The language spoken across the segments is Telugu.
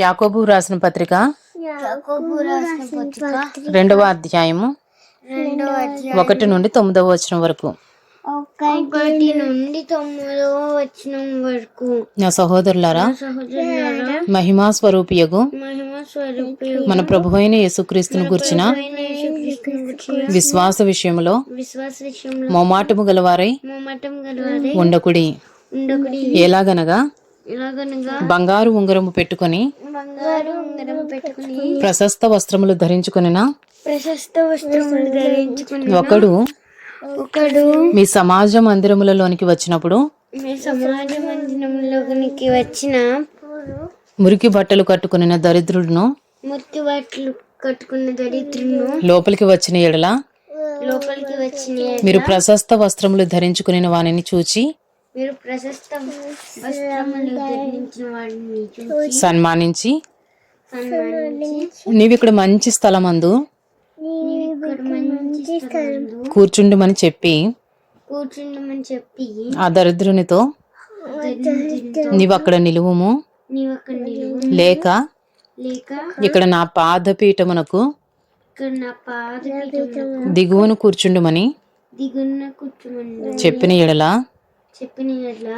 యాకోబు రాసిన పత్రిక? రెండవ అధ్యాయము. ఒకటి నుండి తొమ్మిదవ వచనం వరకు. ఒకటి నుండి తొమ్మిదవ వచనం వరకు. నా సహోదరులారా మహిమా స్వరూపియగు. మన ప్రభు అయిన యేసుక్రీస్తును గుర్చిన విశ్వాస విషయంలో మొమాటము గలవారై ఉండకుడి. ఎలాగనగా బంగారు ఉంగరము పెట్టుకొని బంగారు ఉంగరం పెట్టుకుని ప్రశస్త వస్త్రములు ధరించుకొనిన? ప్రశస్త వస్త్రములు ధరించుకుని ఒకడు ఒకడు మీ సమాజ మందిరములలోనికి వచ్చినప్పుడు మీ సమాజ మందిరంలోనికి వచ్చిన మురికి బట్టలు కట్టుకుని దరిద్రుడును ముత్తి బట్టలు కట్టుకున్న దరిద్రును లోపలికి వచ్చిన ఎడల లోపలికి వచ్చిన మీరు ప్రశస్త వస్త్రములు ధరించుకుని వానిని చూచి మీరు ప్రశస్త వస్త్రములు ధరించిన వాడిని చూసి సన్మానించి. సన్మానించి. నీవిక్కడ మంచి స్థలమందు ఇక్కడ మంచి స్థలంలో కూర్చుండుమని చెప్పి కూర్చుండమని చెప్పి ఆ దరిద్రునితో నీవక్కడ నిలువుము. నీవు అక్కడ నిలువు లేక లేక ఇక్కడ నా పాదపీఠమునకు ఇక్కడ నా పాదపీఠమునకు దిగువను కూర్చుండుమని చెప్పిన ఎడ్ల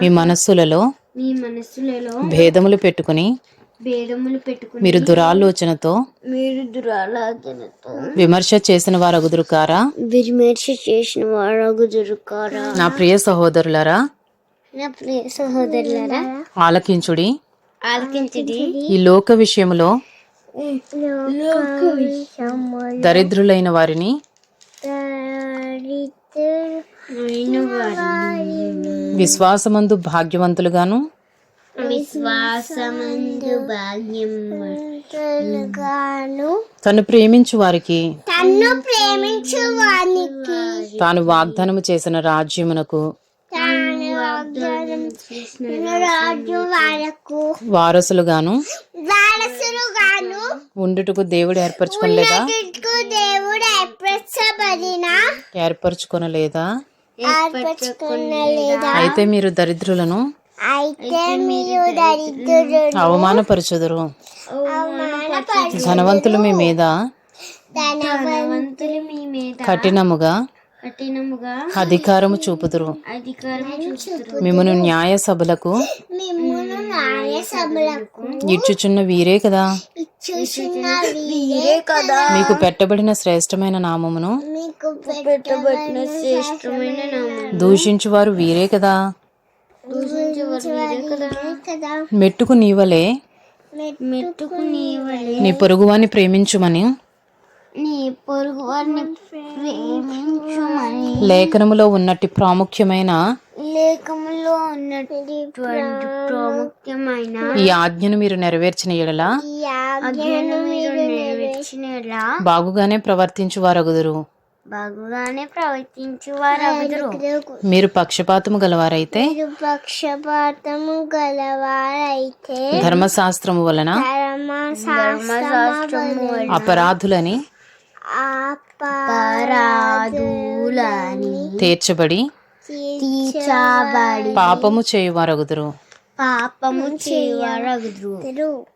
మీ మనస్సులలో మీ మనస్సులలో భేదములు పెట్టుకుని భేదములు పెట్టుకుని మీరు దురాలోచనతో మీరు దురాలోచనతో విమర్శ చేసిన వారగుదురు కారా? విమర్శ చేసిన వారు దొరుకారా నా ప్రియ సహోదరులారా నా ప్రియ సహోదరులారా ఆలకించుడి. ఆలకించడి. ఈ లోక విషయములో దరిద్రులైన వారిని విశ్వాసమందు భాగ్యవంతులుగాను విశ్వాసమందు తను ప్రేమించు వారికి తన్ను ప్రేమించు తాను వాగ్దానము చేసిన రాజ్యమునకు వారసులుగాను వారసులుగాను ఉండుటకు దేవుడు ఏర్పరచుకోలేదా దేవుడు ఏర్పరచబడిన ఏర్పరచుకునలేదా? అయితే మీరు దరిద్రులను అవమానపరచుదురు. ధనవంతులు మీ మీద కఠినముగా అధికారము చూపుదురు. మిమ్మును న్యాయ సభలకు ఇచ్చుచున్న వీరే కదా. వీరే కదా. మీకు పెట్టబడిన శ్రేష్టమైన నామమును మీకు పెట్టబడిన శ్రేష్టమైన దూషించువారు వీరే కదా. మెట్టుకు నీవలే. మెట్టుకు నీవలే. నీ పొరుగువాన్ని ప్రేమించుమని నీ ప్రేమించుమని. లేఖనములో ఉన్నట్టి ప్రాముఖ్యమైన లేఖములో ఉన్నటువంటి ప్రాముఖ్యమైన ఈ ఆజ్ఞను మీరు నెరవేర్చిన ఎడల? ఆజ్ఞను మీరు నెరవేర్చినలా బాగుగానే ప్రవర్తించు వారగుదురు బాగుగానే ప్రవర్తించు వారు మీరు పక్షపాతము గలవారైతే? పక్షపాతము గలవారైతే ధర్మశాస్త్రము వలన? ధర్మశాస్త్రము అపరాధులని? అపరాధులని తీర్చబడి తీర్చబడి పాపము చేయువారగుదురు. పాపము చేయవరగుదురు.